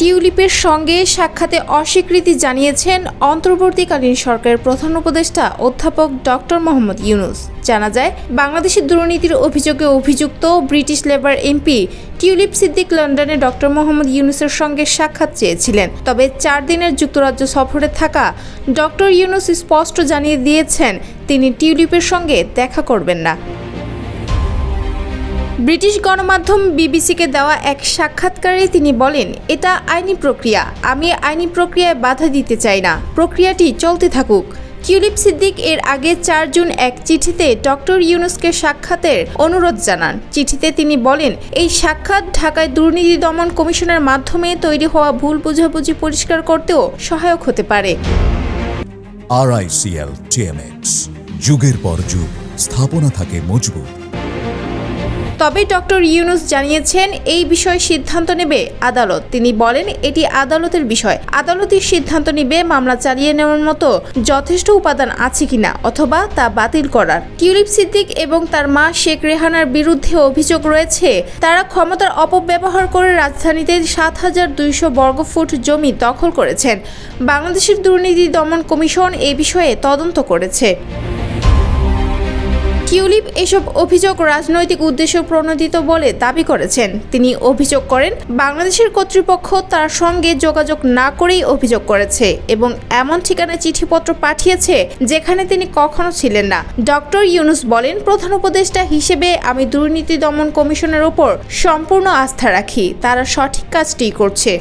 টিউলিপের সঙ্গে সাক্ষাতে অস্বীকৃতি জানিয়েছেন অন্তর্বর্তীকালীন সরকারের প্রধান উপদেষ্টা অধ্যাপক ডক্টর মোহাম্মদ ইউনুস। জানা যায়, বাংলাদেশের দুর্নীতির অভিযোগে অভিযুক্ত British Labour MP Tulip Siddiq লন্ডনে ডক্টর মোহাম্মদ ইউনুসের সঙ্গে সাক্ষাৎ চেয়েছিলেন। তবে চার দিনের যুক্তরাজ্য সফরে থাকা ডক্টর ইউনুস স্পষ্ট জানিয়ে দিয়েছেন, তিনি টিউলিপের সঙ্গে দেখা করবেন না। ব্রিটিশ গণমাধ্যম বিবিসিকে দেওয়া এক সাক্ষাৎকারে তিনি বলেন, এটা আইনি প্রক্রিয়া। আমি আইনি প্রক্রিয়ায় বাধা দিতে চাই না। প্রক্রিয়াটি চলতে থাকুক। টিউলিপ সিদ্দিক এর আগে চার জুন এক চিঠিতে ডক্টর ইউনুসকে সাক্ষাতের অনুরোধ জানান। চিঠিতে তিনি বলেন, এই সাক্ষাৎ ঢাকায় দুর্নীতি দমন কমিশনের মাধ্যমে তৈরি হওয়া ভুল বোঝাবুঝি পরিষ্কার করতেও সহায়ক হতে পারে। যুগের পর যুগ, স্থাপনা থাকে মজবুত। তবে ডক্টর ইউনুস জানিয়েছেন এই বিষয়ে সিদ্ধান্ত নেবে আদালত। তিনি বলেন, এটি আদালতের বিষয়। আদালতের সিদ্ধান্ত নেবে মামলা চালিয়ে নেওয়ার মতো যথেষ্ট উপাদান আছে কিনা অথবা তা বাতিল করার। টিউলিপ সিদ্দিক এবং তার মা শেখ রেহানার বিরুদ্ধে অভিযোগ রয়েছে, তারা ক্ষমতার অপব্যবহার করে রাজধানীতে সাত হাজার দুইশো বর্গফুট জমি দখল করেছেন। বাংলাদেশের দুর্নীতি দমন কমিশন এ বিষয়ে তদন্ত করেছে। টিউলিপ এসব অভিযোগ রাজনৈতিক উদ্দেশ্য প্রণোদিত বলে দাবি করেছেন। তিনি অভিযোগ করেন, বাংলাদেশের কর্তৃপক্ষ তার সঙ্গে যোগাযোগ না করেই অভিযোগ করেছে এবং এমন ঠিকানায় চিঠিপত্র পাঠিয়েছে যেখানে তিনি কখনো ছিলেন না। ডক্টর ইউনুস বলেন, প্রধান উপদেষ্টা হিসেবে আমি দুর্নীতি দমন কমিশনের ওপর সম্পূর্ণ আস্থা রাখি। তারা সঠিক কাজটিই করছে।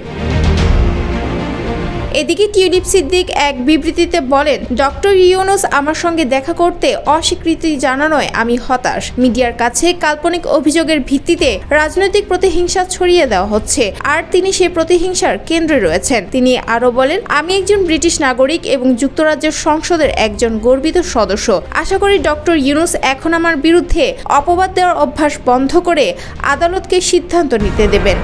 এদিকে টিউলিপ সিদ্দিক এক বিবৃতিতে বলেন, ডক্টর ইউনুস আমার সঙ্গে দেখা করতে অস্বীকৃতি জানানোয় আমি হতাশ। মিডিয়ার কাছে কাল্পনিক অভিযোগের ভিত্তিতে রাজনৈতিক প্রতিহিংসা ছড়িয়ে দেওয়া হচ্ছে, আর তিনি সেই প্রতিহিংসার কেন্দ্রে রয়েছেন। তিনি আরও বলেন, আমি একজন ব্রিটিশ নাগরিক এবং যুক্তরাজ্যের সংসদের একজন গর্বিত সদস্য। আশা করি ডক্টর ইউনুস এখন আমার বিরুদ্ধে অপবাদ দেওয়ার অভ্যাস বন্ধ করে আদালতকে সিদ্ধান্ত নিতে দেবেন।